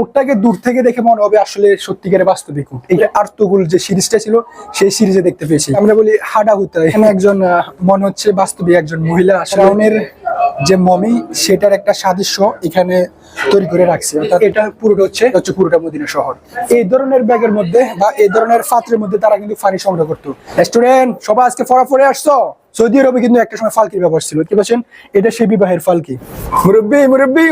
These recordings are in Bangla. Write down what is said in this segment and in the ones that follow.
উটটাকে দূর থেকে দেখে মনে হবে আসলে সত্যিকারের বাস্তবিক উট এই আর্তগুল যে সিরিজটা ছিল, সেই সিরিজে দেখতে পেয়েছি। আমরা বলি হাডা হুতা এখানে একজন মনে হচ্ছে বাস্তবিক একজন মহিলা। শ্রাউনের যে মমি সেটার একটা সাদৃশ্য এখানে তৈরি করে রাখছে। অর্থাৎ এটা পুরোটা হচ্ছে হচ্ছে পুরোটা মদিনা শহর। এই ধরনের ব্যাগের মধ্যে বা এই ধরনের পাত্রের মধ্যে তারা কিন্তু ফানি সংগ্রহ করতো। স্টুডেন্ট সবাই আজকে ফরাফরে আসছো? সৌদি আরবে কিন্তু একটা সময় ফালকির ব্যবহার ছিল। কি বলছেন এটা সে বিবাহের ফালকি। মুরব্বি মুরব্বি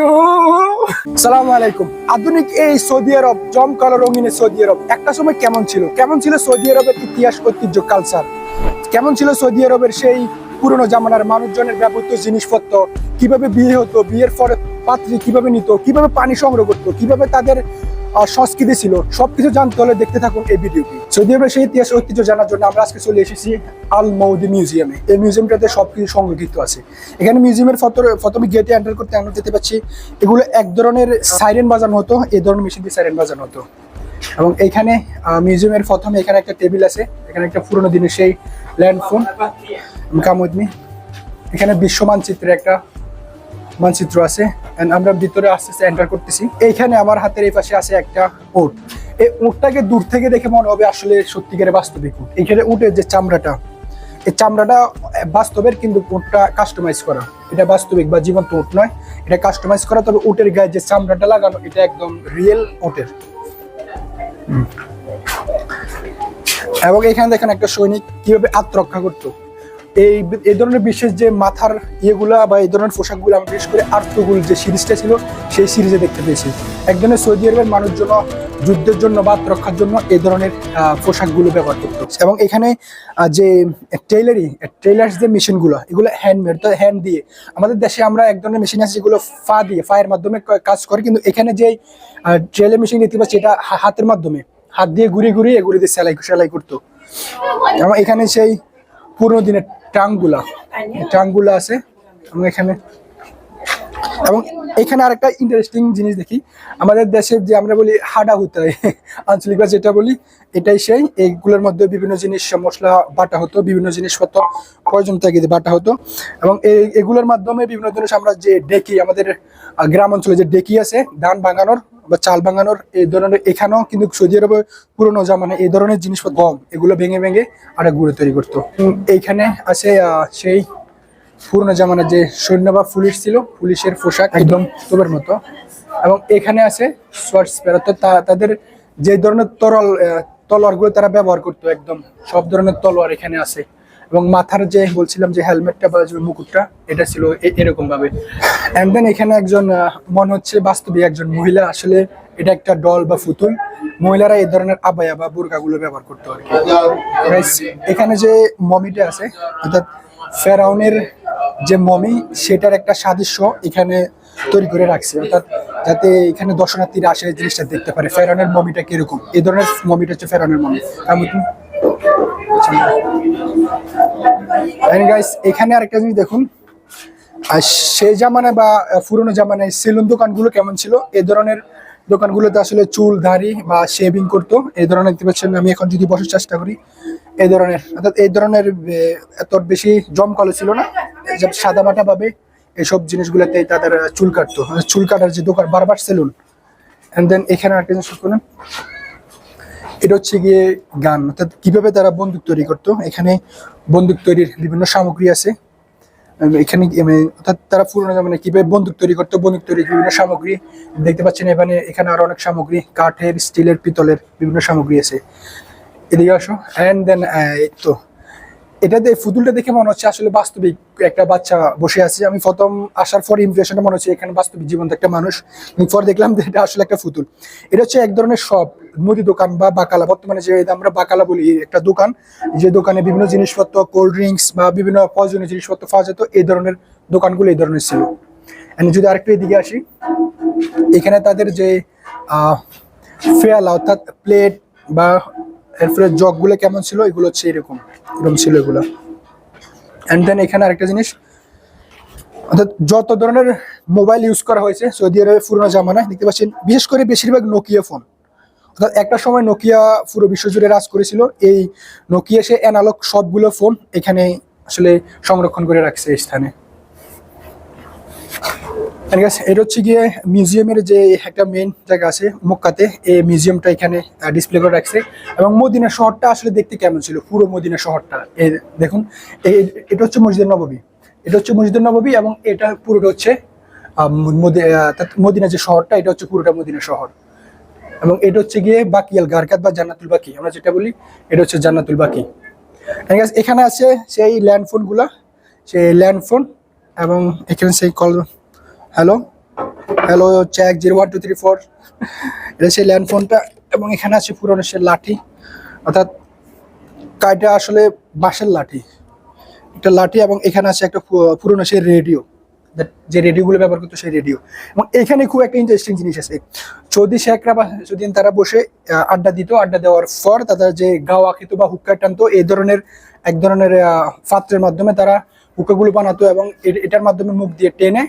সালাম আলাইকুম। আধুনিক এই সৌদি আরব জমকালো রঙিন সৌদি আরব একটা সময় কেমন ছিল? কেমন ছিল সৌদি আরবের ইতিহাস ঐতিহ্য কালচার কেমন ছিল সৌদি আরবের সেই পুরনো জামানার মানুষজনের ব্যবহৃত জিনিসপত্র, কীভাবে বিয়ে হতো, বিয়ের পরে পাত্রী কীভাবে নিত, কীভাবে পানি সংগ্রহ করতো, কীভাবে তাদের সংস্কৃতি ছিল, সবকিছু জানতে হলে দেখতে থাকুন এই ভিডিওটি। সৌদি আরবের সেই ইতিহাস ঐতিহ্য জানার জন্য আমরা আজকে চলে এসেছি আল মৌদি মিউজিয়ামে। এই মিউজিয়ামটাতে সবকিছু সংরক্ষিত আছে। এখানে মিউজিয়ামের প্রথমে গেটে এন্টার করতে আমরা যেতে পাচ্ছি, এগুলো এক ধরনের সাইরেন বাজানো হতো, এই ধরনের মেশিন দিয়ে সাইরেন বাজানো হতো। এবং এইখানে মিউজিয়ামের প্রথমে এখানে একটা টেবিল আছে। এখানে একটা পুরোনো দিনের সেই ল্যান্ড ফোন কামুদমি। এখানে বিশ্ব মানচিত্রের একটা মানচিত্র আছে। আমরা ভিতরে আস্তে আস্তে এন্টার করতেছি। এইখানে আমার হাতের এই পাশে আছে একটা উট। এই উটটাকে দূর থেকে দেখে মনে হবে আসলে সত্যিকারের বাস্তবিক উট। এখানে উটের যে চামড়াটা, এই চামড়াটা বাস্তবের কিন্তু উটটা কাস্টমাইজ করা। এটা বাস্তবিক বা জীবন্ত উট নয়। এটা কাস্টমাইজ করা, তবে উটের গায়ে যে চামড়াটা লাগানো, এটা একদম রিয়েল উটের। এবং এখানে দেখেন একটা সৈনিক কীভাবে আত্মরক্ষা করতো। এই এই ধরনের বিশেষ যে মাথার ইয়েগুলা বা এই ধরনের পোশাকগুলো আমরা বিশেষ করে আর্তগুল যে সিরিজটা ছিল, সেই সিরিজে দেখতে পেয়েছি। একজনের সৌদি আরবের মানুষজন যুদ্ধের জন্য বা আত্মরক্ষার জন্য এই ধরনের পোশাকগুলো ব্যবহার করতো। এবং এখানে যে টেইলারি টেইলার্স যে মেশিনগুলো, এগুলো হ্যান্ডমেড তো হ্যান্ড দিয়ে। আমাদের দেশে আমরা এক ধরনের মেশিন আছে, যেগুলো ফা দিয়ে, ফায়ের মাধ্যমে কাজ করে। কিন্তু এখানে যে ট্রেলার মেশিন দেখতে পাচ্ছি, এটা হাতের মাধ্যমে। হাত দিয়ে ঘুরিয়ে ঘুরিয়ে এগুলি দিয়ে সেলাই সেলাই করতো। এবং এখানে সেই পুরোনো দিনের ট্রাঙ্কগুলা ট্রাঙ্কগুলো আছে। এবং এখানে এবং এখানে আরেকটা ইন্টারেস্টিং জিনিস দেখি। আমাদের দেশে যে আমরা বলি হাডা হুতা আঞ্চলিক ভাষা যেটা বলি, এটাই সেই। এইগুলোর মধ্যে বিভিন্ন জিনিস, মশলা, বাটা হতো, বিভিন্ন জিনিসপত্র প্রয়োজন থেকে বাটা হতো। এবং এই এগুলোর মাধ্যমে বিভিন্ন জিনিস আমরা যে ডেকি, আমাদের গ্রাম অঞ্চলে যে ডেকি আছে, ধান ভাঙানোর বা চাল ভাঙানোর এই ধরনের, এখানেও কিন্তু সৌদি আরবে পুরোনো জামানে এই ধরনের জিনিসপত্র, গম, এগুলো ভেঙে ভেঙে আর গুঁড়ো তৈরি করতো। এইখানে আছে সেই পুরোনো জামানার যে সৈন্য বা পুলিশ ছিল, পুলিশের পোশাক একদম তোবের মতো। এবং এখানে আছে সোয়ার্টস অর্থাৎ তাদের যে ধরনের তরল তলোয়ারগুলো তারা ব্যবহার করতো একদম। সব ধরনের তলোয়ার এখানে আছে। এবং মাথার যে বলছিলাম যে হেলমেটটা বা মুকুটটা, এটা ছিল এরকম ভাবে অ্যান্ড দেন এখানে একজন মনে হচ্ছে বাস্তবিক একজন মহিলা, আসলে এটা একটা ডল বা ফুতুল মহিলারা এই ধরনের আবায়া বা বুর্গাগুলো ব্যবহার করতো আর কি। এখানে যে মমিটা আছে, অর্থাৎ ফেরাউনের যে মমি, সেটার একটা সাদৃশ্য এখানে তৈরি করে রাখছে। অর্থাৎ যাতে এখানে দর্শনার্থীরা আসে জিনিসটা দেখতে পারে, ফেরাউনের মমিটা কীরকম। এই ধরনের মমিটা হচ্ছে ফেরাউনের মমি। গাইস এখানে আরেকটা জিনিস দেখুন। আর সেই জামানায় বা পুরোনো জামানায় সেলুন দোকানগুলো কেমন ছিল? এই ধরনের দোকানগুলোতে আসলে চুল, দাড়ি বা শেভিং করতো। এই ধরনের দেখতে পাচ্ছেন, আমি এখন যদি বসার চেষ্টা করি এই ধরনের। অর্থাৎ এই ধরনের এত বেশি জমকালো ছিল না। সাদা মাটা ভাবে এইসব জিনিসগুলোতে তাদের চুল কাটতো। মানে চুল কাটার যে দোকান, বারবার সেলুন। এন্ড দেন এখানে একটা জিনিস করলেন এটা হচ্ছে গিয়ে গান। অর্থাৎ কীভাবে তারা বন্দুক তৈরি করতো, এখানে বন্দুক তৈরির বিভিন্ন সামগ্রী আছে। এখানে মানে অর্থাৎ তারা পুরোনো মানে কীভাবে বন্দুক তৈরি করতো, বন্দুক তৈরির বিভিন্ন সামগ্রী দেখতে পাচ্ছেন। এখানে এখানে আরও অনেক সামগ্রী, কাঠের, স্টিলের, পিতলের বিভিন্ন সামগ্রী আছে। এদিকে আসো। অ্যান্ড দেন তো। এটাতে ফুতুলটা দেখে মনে হচ্ছে আসলে বাস্তবিক একটা বাচ্চা বসে আছে। আমি প্রথম আসার পর ইমপ্রেশনটা মনে হচ্ছে এখানে বাস্তবিক জীবন্ত একটা মানুষ। পর দেখলাম যে এটা আসলে একটা ফুতুল এটা হচ্ছে এক ধরনের শপ। মুদি দোকান বা বাকালা, বর্তমানে যে আমরা বাকালা বলি একটা দোকান, যে দোকানে বিভিন্ন জিনিসপত্র কোল্ড ড্রিঙ্কস বা বিভিন্ন প্রয়োজনীয় জিনিসপত্র পাওয়া যেত, এই ধরনের দোকানগুলো এই ধরনের ছিল। যদি আরেকটু এদিকে আসি, এখানে তাদের যে ফেয়ালা, অর্থাৎ প্লেট বা এরপরে জগগুলো কেমন ছিল, এগুলো হচ্ছে এরকম এরকম ছিল এগুলো। অ্যান্ড দেন এখানে আরেকটা জিনিস, অর্থাৎ যত ধরনের মোবাইল ইউজ করা হয়েছে, সৌদি আরবে পুরোনো জামানায়, দেখতে পাচ্ছেন, বিশেষ করে বেশিরভাগ নোকিয়া ফোন একটা সময় নোকিয়া পুরো বিশ্বজুড়ে রাজ করেছিল। এই নোকিয়া সে অ্যানালগ সবগুলো ফোন এখানে আসলে সংরক্ষণ করে রাখছে এই স্থানে। এটা হচ্ছে গিয়ে মিউজিয়ামের যে একটা মেন জায়গা আছে মক্কাতে, এই মিউজিয়ামটা এখানে ডিসপ্লে করে রাখছে। এবং মদিনা শহরটা আসলে দেখতে কেমন ছিল? পুরো মদিনা শহরটা। দেখুন এটা হচ্ছে মসজিদ নববী এটা হচ্ছে মসজিদের নববী এবং এটা পুরোটা হচ্ছে মদিনা যে শহরটা, এটা হচ্ছে পুরোটা মদিনা শহর। এবং এটা হচ্ছে গিয়ে বাকিয়াল গারকাত বা জান্নাতুল বাকি, আমরা যেটা বলি, এটা হচ্ছে জান্নাতুল বাকি। এখানে আছে সেই ল্যান্ডফোনগুলা, সেই ল্যান্ডফোন এবং এখানে সেই call, hello hello check zero one two three four এটা সেই ল্যান্ডফোনটা এবং এখানে আছে পুরনো সে লাঠি, অর্থাৎ কাইটা আসলে বাঁশের লাঠি, একটা লাঠি এবং এখানে আছে একটা পুরনো সেই রেডিও। যে রেডিওগুলো ব্যবহার করতো সেই রেডিও। এবং এখানে খুব একটা ইন্টারেস্টিং জিনিস আছে। সৌদি শেখরা বা যদি তারা বসে আড্ডা দিত, আড্ডা দেওয়ার পর তাদের যে গাওয়া খেত বা হুক্কা টানতো এই ধরনের, এক ধরনের পাত্রের মাধ্যমে তারা হুক্কাগুলো বানাতো এবং এটার মাধ্যমে মুখ দিয়ে টেনে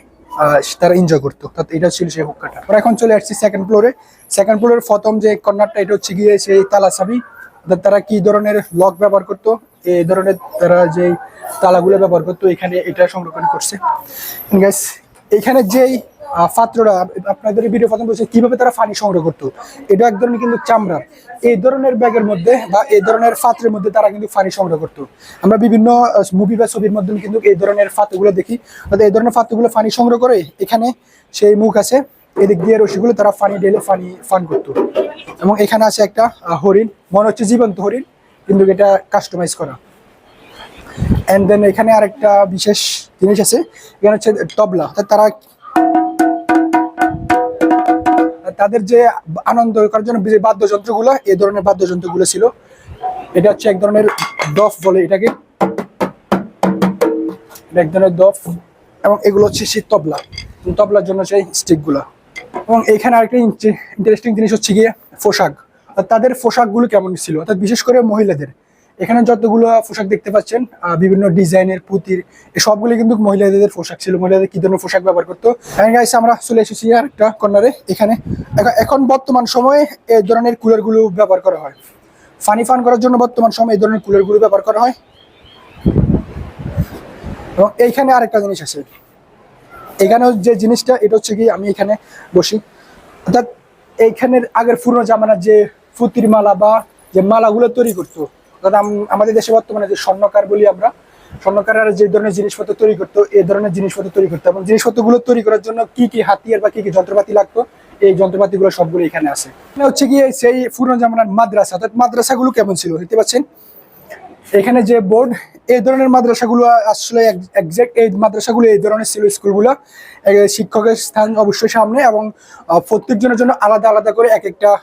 তারা এনজয় করতো। এটা ছিল সেই হুক্কাটা। এখন চলে আসছি সেকেন্ড ফ্লোরে সেকেন্ড ফ্লোরের প্রথম যে কর্নারটা, এটা হচ্ছে গিয়ে সেই তালা চাবি অর্থাৎ তারা কি ধরনের লক ব্যবহার করতো? এই ধরনের তারা যে তালাগুলো ব্যবহার করতো, এখানে এটা সংরক্ষণ করছে। এখানে যেই পাত্ররা আপনাদের ভিডিও প্রথম বলছে কীভাবে তারা পানি সংগ্রহ করতো। এটা এক ধরনের কিন্তু চামড়ার এই ধরনের ব্যাগের মধ্যে বা এই ধরনের পাত্রের মধ্যে তারা কিন্তু পানি সংগ্রহ করতো। আমরা বিভিন্ন মুভি বা ছবির মাধ্যমে কিন্তু এই ধরনের পাত্রগুলো দেখি। অর্থাৎ এই ধরনের পাত্রগুলো পানি সংগ্রহ করে এখানে সেই মুখ আছে। এদিক দিয়ে রশিগুলো তারা ফানি ডেলে ফানি, ফান করতো। এবং এখানে আছে একটা হরিণ। মনে হচ্ছে জীবন্ত হরিণ, কিন্তু এটা কাস্টমাইজ করা। অ্যান্ড দেন এখানে আরেকটা বিশেষ জিনিস আছে, এখানে হচ্ছে তবলা। তারা তাদের যে আনন্দ করার জন্য যে বাদ্যযন্ত্রগুলো এই ধরনের বাদ্যযন্ত্রগুলো ছিল। এটা হচ্ছে এক ধরনের দফ বলে এটাকে। এক ধরনের দফ। এবং এগুলো হচ্ছে সেই তবলা। তবলার জন্য সেই স্টিকগুলো এবং এখানে আরেকটা ইন্টারেস্টিং জিনিস হচ্ছে গিয়ে পোশাক। তাদের পোশাকগুলো কেমন ছিল? অর্থাৎ বিশেষ করে মহিলাদের। এখানে যতগুলো পোশাক দেখতে পাচ্ছেন বিভিন্ন ডিজাইনের পুঁতির সবগুলো কিন্তু মহিলাদের পোশাক ছিল। মহিলাদের কি ধরনের পোশাক ব্যবহার করতো? আমরা চলে এসেছি আর একটা কর্নারে এখন- এখন বর্তমান সময়ে এই ধরনের কুলারগুলো ব্যবহার করা হয়। ফানি ফান করার জন্য বর্তমান সময়ে এই ধরনের কুলারগুলো ব্যবহার করা হয়। এবং এইখানে আরেকটা জিনিস আছে। এখানে যে জিনিসটা, এটা হচ্ছে কি আমি এখানে বসি। অর্থাৎ এইখানের আগের পুরনো জামানার যে ফুতির মালা বা যে মালাগুলো তৈরি করতো, অর্থাৎ আমাদের দেশে বর্তমানে যে স্বর্ণকার বলি আমরা, স্বর্ণকারের যে ধরনের জিনিসপত্র তৈরি করতো, এই ধরনের জিনিসপত্র তৈরি করতো। এবং জিনিসপত্রগুলো তৈরি করার জন্য কি কি হাতিয়ার বা কি কি যন্ত্রপাতি লাগতো, এই যন্ত্রপাতিগুলো সবগুলো এখানে আছে। হচ্ছে গিয়ে সেই পুরনো জামানার মাদ্রাসা, অর্থাৎ মাদ্রাসাগুলো কেমন ছিল, দেখতে পাচ্ছেন? এখানে যে বোর্ড, এই ধরনের মাদ্রাসাগুলো আসলে একজ্যাক্ট এই মাদ্রাসাগুলো, এই ধরনের ছিল স্কুলগুলো। শিক্ষকের স্থান অবশ্যই সামনে এবং প্রত্যেকজনের জন্য আলাদা আলাদা করে এক একটা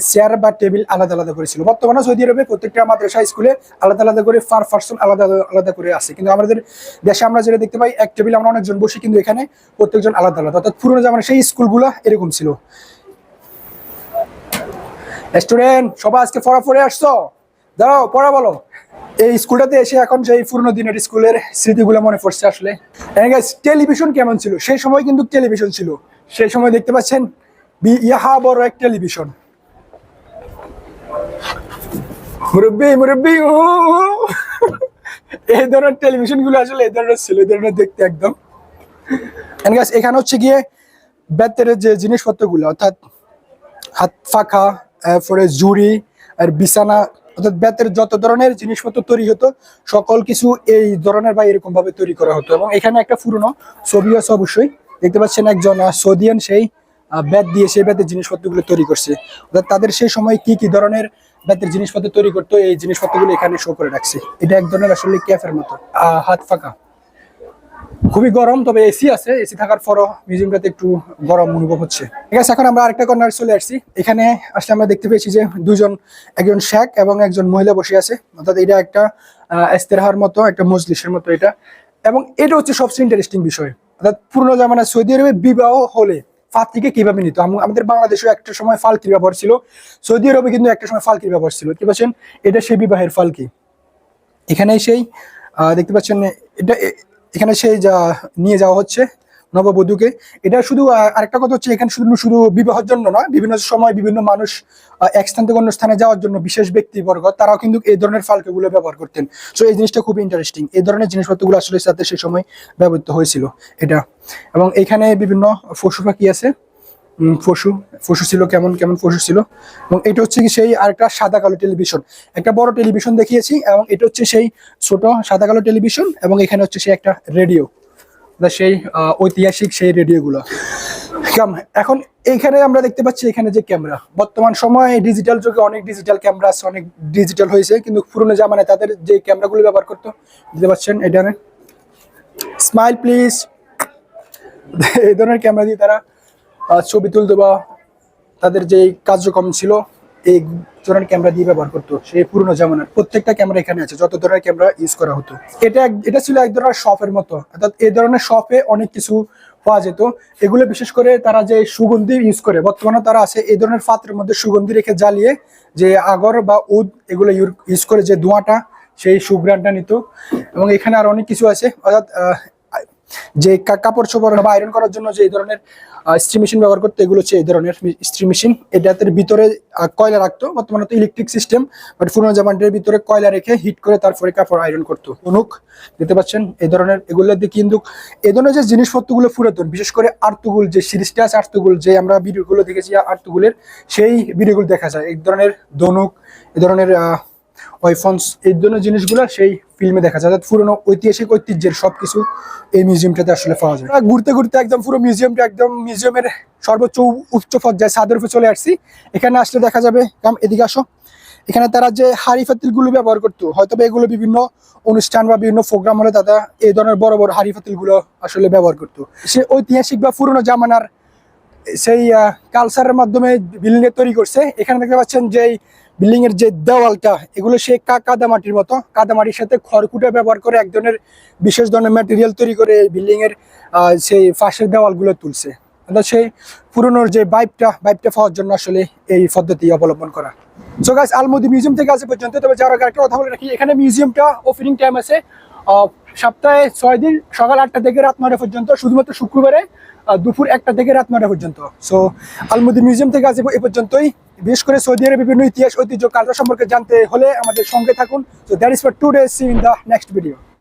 চেয়ার বা টেবিল আলাদা আলাদা করেছিল বর্তমানে সৌদি আরবে প্রত্যেকটা মাদ্রাসা স্কুলে আলাদা আলাদা করে পার পার্সন আলাদা আলাদা- করে আছে। কিন্তু আমাদের দেশে আমরা যেটা দেখতে পাই, এক টেবিল আমরা অনেকজন বসি কিন্তু এখানে প্রত্যেকজন আলাদা আলাদা। অর্থাৎ পুরোনো জামানার সেই স্কুলগুলো এরকম ছিল। স্টুডেন্ট সবাই আজকে পড়ে আসছো? দাঁড়াও, পড়া বলো। এই স্কুলটাতে এসে এখন সেই পুরনো দিনের স্কুলের স্মৃতিগুলো মনে পড়ছে আসলে। টেলিভিশন কেমন ছিল? সেই সময় কিন্তু টেলিভিশন ছিল। সেই সময় দেখতে পাচ্ছেন ইহা বড় এক টেলিভিশন মুরব্বী মুরব্বী, উ। এই ধরনের টেলিভিশনগুলো আসলে এই ধরনের ছিল, এই ধরনের দেখতে একদম। এখানে হচ্ছে গিয়ে বেতের যে জিনিসপত্রগুলো, অর্থাৎ হাত ফাঁকা এরপরে জুড়ি আর বিছানা অর্থাৎ বেতের যত ধরনের জিনিসপত্র তৈরি হতো, সকল কিছু এই ধরনের বা এরকম ভাবে তৈরি করা হতো। এবং এখানে একটা পুরনো ছবি আছে অবশ্যই। দেখতে পাচ্ছেন একজন সৌদিয়ান সেই বেত দিয়ে সেই বেতের জিনিসপত্রগুলো তৈরি করছে। অর্থাৎ তাদের সেই সময় কি কি ধরনের বেতের জিনিসপত্র তৈরি করতো, এই জিনিসপত্রগুলো এখানে শো করে রাখছে। এটা এক ধরনের আসলে ক্যাফের মতো। হাত ফাঁকা। খুবই গরম, তবে এসি আছে। এসি থাকার পরও মিউজিয়ামটাতে একটু গরম অনুভব হচ্ছে। ঠিক আছে, এখন আমরা আরেকটা কর্নার চলে আসছি। এখানে আসলে আমরা দেখতে পেয়েছি যে দুজন, একজন শেখ এবং একজন মহিলা বসে আছে। অর্থাৎ এটা একটা ইস্তেরাহার মতো, একটা মজলিসের মতো এটা। এবং এটা হচ্ছে সবচেয়ে ইন্টারেস্টিং বিষয়। অর্থাৎ পুরনো জামানায় সৌদি আরবে বিবাহ হলে ফাতিকে কীভাবে নিত? আমাদের বাংলাদেশেও একটা সময় ফালকির ব্যবহার ছিল। সৌদি আরবে কিন্তু একটা সময় ফালকির ব্যবহার ছিল। কি পাচ্ছেন, এটা সেই বিবাহের ফালকি। এখানে সেই দেখতে পাচ্ছেন, এটা এখানে সে যা নিয়ে যাওয়া হচ্ছে নববধূকে। এটা শুধু আরেকটা কথা হচ্ছে, এখানে শুধু শুধু বিবাহের জন্য নয়, বিভিন্ন সময় বিভিন্ন মানুষ এক স্থান থেকে অন্য স্থানে যাওয়ার জন্য বিশেষ ব্যক্তিবর্গ, তারাও কিন্তু এই ধরনের ফালকেগুলো ব্যবহার করতেন। সো এই জিনিসটা খুব ইন্টারেস্টিং এই ধরনের জিনিসপত্রগুলো আসলে সাথে সেই সময় ব্যবহৃত হয়েছিল এটা। এবং এখানে বিভিন্ন পশু পাখি আছে। পশু পশু ছিল কেমন কেমন পশু ছিল। এবং এটা হচ্ছে কি সেই আরেকটা সাদা কালো টেলিভিশন। একটা বড় টেলিভিশন দেখিয়েছি এবং এটা হচ্ছে সেই ছোট সাদা কালো টেলিভিশন এবং এখানে হচ্ছে সেই একটা রেডিও। সেই ঐতিহাসিক সেই রেডিওগুলো। এখন এইখানে আমরা দেখতে পাচ্ছি এখানে যে ক্যামেরা। বর্তমান সময়ে ডিজিটাল যুগে অনেক ডিজিটাল ক্যামেরা আছে, অনেক ডিজিটাল হয়েছে, কিন্তু পুরোনো জামানায় তাদের যে ক্যামেরাগুলো ব্যবহার করতো দেখতে পাচ্ছেন এখানে স্মাইল প্লিজ এই ধরনের ক্যামেরা দিয়ে তারা ছবি তুলতো বা তাদের যে কার্যক্রম ছিল, এই ধরনের ক্যামেরা দিয়ে ব্যবহার করতো, সেই পুরনো জামানার। প্রত্যেকটা ক্যামেরা এখানে আছে, যত ধরনের ক্যামেরা ইউজ করা হতো। এটা এটা ছিল এক ধরনের শপের মতো। অর্থাৎ এই ধরনের শপে অনেক কিছু পাওয়া যেত। এগুলো বিশেষ করে তারা যে সুগন্ধি ইউজ করে, বর্তমানে তারা আছে এই ধরনের পাত্রের মধ্যে সুগন্ধি রেখে জ্বালিয়ে যে আগর বা উদ এগুলো ইউজ করে যে ধোঁয়াটা, সেই সুগ্রানটা নিত। এবং এখানে আর অনেক কিছু আছে। অর্থাৎ যে কাপড় চোপড় বা আয়রন করার জন্য যে এই ধরনের স্ত্রী মেশিন ব্যবহার করতো, এগুলো হচ্ছে এই ধরনের স্ত্রী মেশিন এটাতে ভিতরে কয়লা রাখতো। বর্তমানে তো ইলেকট্রিক সিস্টেম বাট পুরোনো জামানটার ভিতরে কয়লা রেখে হিট করে তারপরে কাপড় আয়রন করতো। অনুক দেখতে পাচ্ছেন? এই ধরনের, এগুলো দিয়ে কিন্তু এই ধরনের যে জিনিসপত্রগুলো পুরাতন বিশেষ করে আর্তুগুল যে সিরিজটা আছে, আর্তুগুল যে আমরা ভিডিওগুলো দেখেছি, আর্তুগুলের, সেই ভিডিওগুলো দেখা যায়। এই ধরনের ধনুক এই ধরনের ওয়েফন্স এই ধরনের জিনিসগুলো সেই ফিল্মে দেখা যায়। অর্থাৎ পুরোনো ঐতিহাসিক ঐতিহ্যের সব কিছু এই মিউজিয়ামটাতে আসলে পাওয়া যায়। ঘুরতে ঘুরতে একদম পুরো মিউজিয়ামটা একদম মিউজিয়ামের সর্বোচ্চ উচ্চ পর্যায়ে ছাদের উপরে চলে আসছি। এখানে আসলে দেখা যাবে, কাম, এদিকে আসো। এখানে তারা যে হাড়ি ফাতিলগুলো ব্যবহার করতো হয়তো এগুলো বিভিন্ন অনুষ্ঠান বা বিভিন্ন প্রোগ্রাম হলে তারা এই ধরনের বড় বড় হাড়ি ফাতিলগুলো আসলে ব্যবহার করতো। সে ঐতিহাসিক বা পুরোনো জামানার সেই কালচারের মাধ্যমে বিল্ডিং তৈরি করছে। এখানে দেখতে পাচ্ছেন যে বিল্ডিং এর যে দেওয়ালটা, এগুলো সে কা- কাদামাটির মতো। কাদামাটির সাথে খড়কুটা ব্যবহার করে এক ধরনের বিশেষ ধরনের ম্যাটেরিয়াল তৈরি করে এই বিল্ডিং এর সেই ফাঁসের দেওয়ালগুলো তুলছে। অর্থাৎ সেই পুরনোর যে বাইপটা বাইপটা পাওয়ার জন্য আসলে এই পদ্ধতি অবলম্বন করা। সো গাছ আলমদি মিউজিয়াম থেকে আসে পর্যন্ত। তবে যারা একটা কথা বলে রাখি, এখানে মিউজিয়ামটা ওপেনিং টাইম আছে সপ্তাহে ছয় দিন, সকাল আটটা থেকে রাত নয়টা পর্যন্ত, শুধুমাত্র শুক্রবারে দুপুর একটা থেকে রাত নয়টা পর্যন্ত। সো আলমদি মিউজিয়াম থেকে আজ এ পর্যন্তই। বিশেষ করে সৌদি আরবের বিভিন্ন ইতিহাস, ঐতিহ্য, কালচার সম্পর্কে জানতে হলে আমাদের সঙ্গে থাকুন। So that is for two days see in the next video